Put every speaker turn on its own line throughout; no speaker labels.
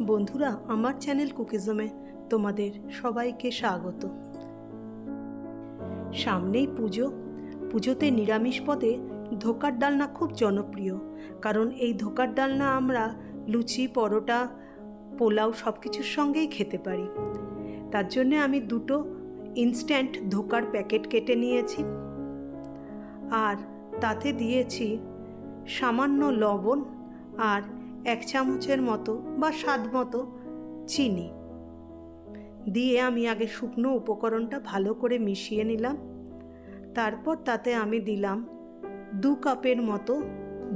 বন্ধুরা, আমার চ্যানেল কুকিজমে তোমাদের সবাইকে স্বাগত। সামনেই পুজো। পুজোতে নিরামিষ পদে ধোকার ডালনা খুব জনপ্রিয়, কারণ এই ধোকার ডালনা আমরা লুচি, পরোটা, পোলাও সব কিছুর সঙ্গেই খেতে পারি। তার জন্যে আমি দুটো ইনস্ট্যান্ট ধোকার প্যাকেট কেটে নিয়েছি। আর তাতে দিয়েছি সামান্য লবণ আর এক চামচের মতো বা স্বাদ মতো চিনি। দিয়ে আমি আগে শুকনো উপকরণটা ভালো করে মিশিয়ে নিলাম। তারপর তাতে আমি দিলাম দু কাপের মতো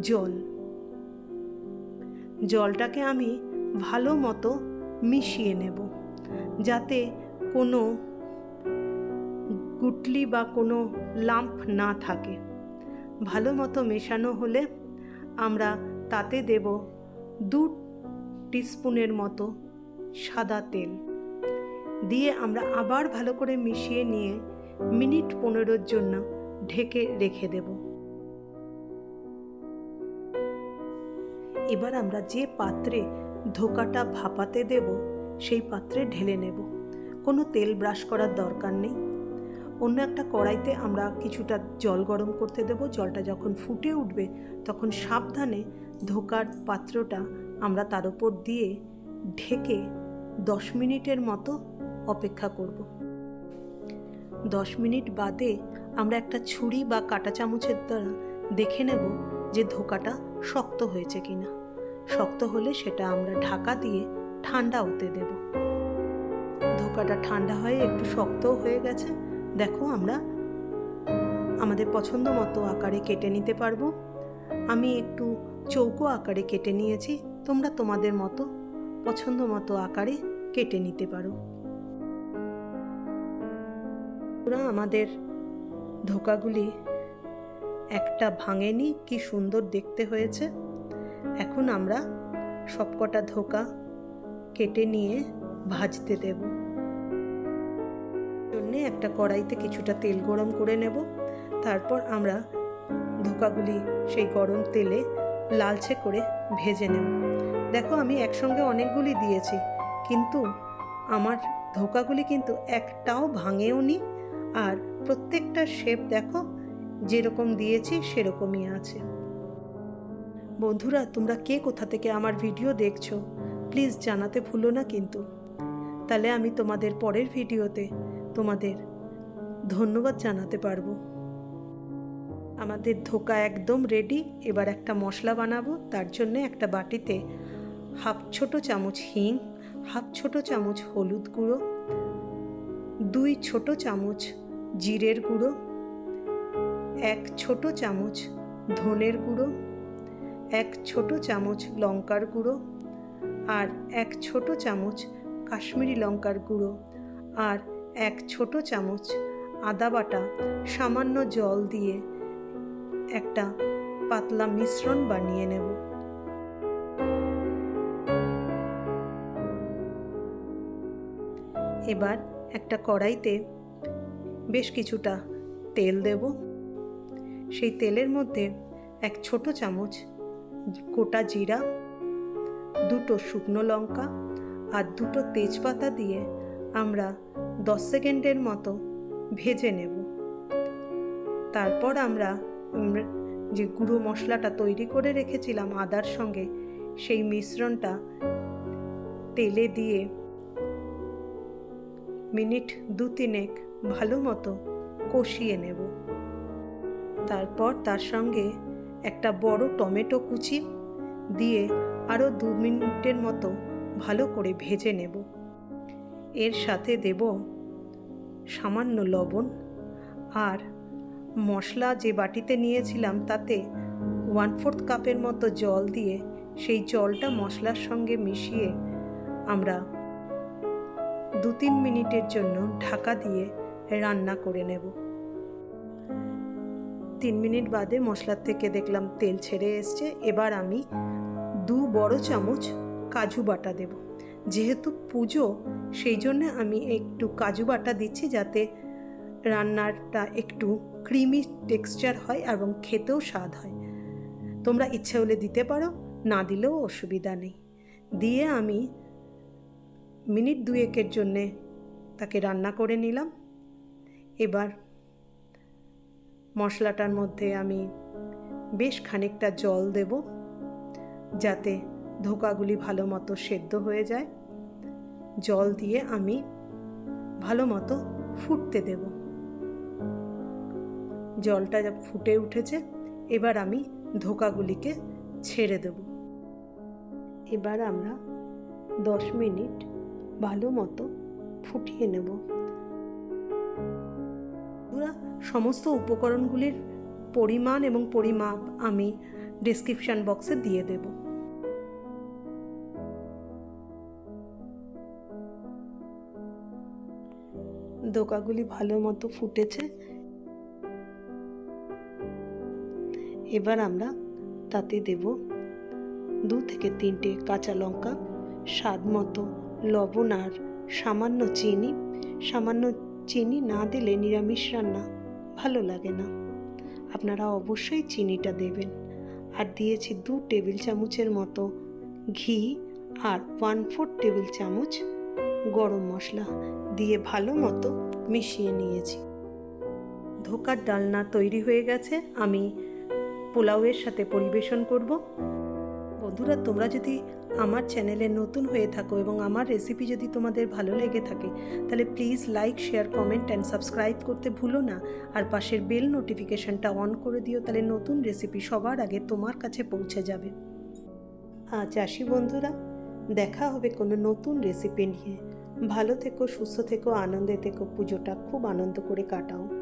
জল। জলটাকে আমি ভালো মতো মিশিয়ে নেব। যাতে কোনো গুটলি বা কোনো লাম্প না থাকে। ভালো মতো মেশানো হলে আমরা তাতে দেব দু টিস্পুনের মতো সাদা তেল। দিয়ে আমরা আবার ভালো করে মিশিয়ে নিয়ে মিনিট পনেরোর জন্য ঢেকে রেখে দেব। এবার আমরা যে পাত্রে ধোকাটা ভাপাতে দেব, সেই পাত্রে ঢেলে নেব। কোনো তেল ব্রাশ করার দরকার নেই। অন্য একটা কড়াইতে আমরা কিছুটা জল গরম করতে দেব। জলটা যখন ফুটে উঠবে, তখন সাবধানে ধোকার পাত্রটা আমরা তার উপর দিয়ে ঢেকে দশ মিনিটের মতো অপেক্ষা করব। দশ মিনিট বাদে আমরা একটা ছুরি বা কাঁটা চামচের দ্বারা দেখে নেব যে ধোকাটা শক্ত হয়েছে কিনা। শক্ত হলে সেটা আমরা ঢাকা দিয়ে ঠান্ডা হতে দেব। ধোকাটা ঠান্ডা হয়ে একটু শক্তও হয়ে গেছে। দেখো আমরা আমাদের পছন্দ মতো আকারে কেটে নিতে পারব। আমি একটু চৌকো আকারে কেটে নিয়েছি, তোমরা তোমাদের মতো পছন্দ মতো আকারে কেটে নিতে পারো। ওরা আমাদের ধোকাগুলি একটা ভাঙেনি, কি সুন্দর দেখতে হয়েছে। এখন আমরা সবকটা ধোকা কেটে নিয়ে ভাজতে দেব। জন্যে একটা কড়াইতে কিছুটা তেল গরম করে নেব। তারপর আমরা ধোকাগুলি সেই গরম তেলে লালচে করে ভেজে নেব। দেখো, আমি একসঙ্গে অনেকগুলি দিয়েছি, কিন্তু আমার ধোকাগুলি কিন্তু একটাও ভাঙেও নি। আর প্রত্যেকটা শেপ দেখো, যেরকম দিয়েছি সেরকমই আছে। বন্ধুরা, তোমরা কে কোথা থেকে আমার ভিডিও দেখছ, প্লিজ জানাতে ভুলো না কিন্তু। তাহলে আমি তোমাদের পরের ভিডিওতে তোমাদের ধন্যবাদ জানাতে পারব। আমাদের ধোকা একদম রেডি এবার একটা মশলা বানাবো, তার জন্য একটা বাটিতে হাফ ছোট চামচ হিং, হাফ ছোট চামচ হলুদ গুঁড়ো, দুই ছোট চামচ জিরের গুঁড়ো, এক ছোট চামচ ধনের গুঁড়ো, এক ছোট চামচ লঙ্কার গুঁড়ো আর এক ছোট চামচ কাশ্মীরি লঙ্কার গুঁড়ো আর এক ছোট চামচ আদা বাটা সামান্য জল দিয়ে একটা পাতলা মিশ্রণ বানিয়ে নেব। এবার একটা কড়াইতে বেশ কিছুটা তেল দেব। সেই তেলের মধ্যে এক ছোট চামচ গোটা জিরা, দুটো শুকনো লঙ্কা আর দুটো তেজপাতা দিয়ে আমরা দশ সেকেন্ডের মতো ভেজে নেব। তারপর আমরা যে গুঁড়ো মশলাটা তৈরি করে রেখেছিলাম আদার সঙ্গে, সেই মিশ্রণটা তেলে দিয়ে মিনিট দু তিনেক ভালো মতো কষিয়ে নেব। তারপর তার সঙ্গে একটা বড় টমেটো কুচি দিয়ে আরও দু মিনিটের মতো ভালো করে ভেজে নেব। এর সাথে দেব সামান্য লবণ আর মশলা যে বাটিতে নিয়েছিলাম তাতে ওয়ান ফোর্থ কাপের মতো জল দিয়ে সেই জলটা মশলার সঙ্গে মিশিয়ে আমরা দু তিন মিনিটের জন্য ঢাকা দিয়ে রান্না করে নেব। তিন মিনিট বাদে মশলার থেকে দেখলাম তেল ছেড়ে এসছে। এবার আমি দু বড় চামচ কাজু বাটা দেব। যেহেতু পুজো, সেই জন্য আমি একটু কাজু বাটা দিচ্ছি যাতে রান্নাটা একটু ক্রিমি টেক্সচার হয় এবং খেতেও স্বাদ হয়। তোমরা ইচ্ছে হলে দিতে পারো, না দিলেও অসুবিধা নেই। দিয়ে আমি মিনিট দুয়েকের জন্যে তাকে রান্না করে নিলাম। এবার মশলাটার মধ্যে আমি বেশ খানিকটা জল দেব যাতে ধোকাগুলি ভালো মতো সেদ্ধ হয়ে যায়। জল দিয়ে আমি ভালো মতো ফুটতে দেব। জলটা ফুটে উঠেছে, এবার আমি ধোকাগুলিকে ছেড়ে দেব। এবার আমরা দশ মিনিট ভালো মতো ফুটিয়ে নেব। সমস্ত উপকরণগুলির পরিমাণ এবং পরিমাপ আমি ডিসক্রিপশান বক্সে দিয়ে দেব। দোকাগুলি ভালো মতো ফুটেছে এবার আমরা তাতে দেব দু থেকে তিনটে কাঁচা লঙ্কা, স্বাদ মতো লবণ আর সামান্য চিনি। সামান্য চিনি না দিলে নিরামিষ রান্না ভালো লাগে না। আপনারা অবশ্যই চিনিটা দেবেন। আর দিয়েছি দু টেবিল চামচের মতো ঘি আর ওয়ান ফোর টেবিল চামচ গরম মশলা দিয়ে ভালো মতো মিশিয়ে নিয়েছি। ধোকার ডালনা তৈরি হয়ে গেছে। আমি পোলাওয়ের সাথে পরিবেশন করব। বন্ধুরা, তোমরা যদি আমার চ্যানেলে নতুন হয়ে থাকো এবং আমার রেসিপি যদি তোমাদের ভালো লেগে থাকে, তাহলে please like share comment and subscribe করতে ভুলো না। আর পাশের বেল নোটিফিকেশনটা অন করে দিও, তাহলে নতুন রেসিপি সবার আগে তোমার কাছে পৌঁছে যাবে। আজ আসি বন্ধুরা, দেখা হবে কোনো নতুন রেসিপি নিয়ে। ভালো থেকো, সুস্থ থেকো, আনন্দে থেকো, পুজোটা খুব আনন্দ করে কাটাও।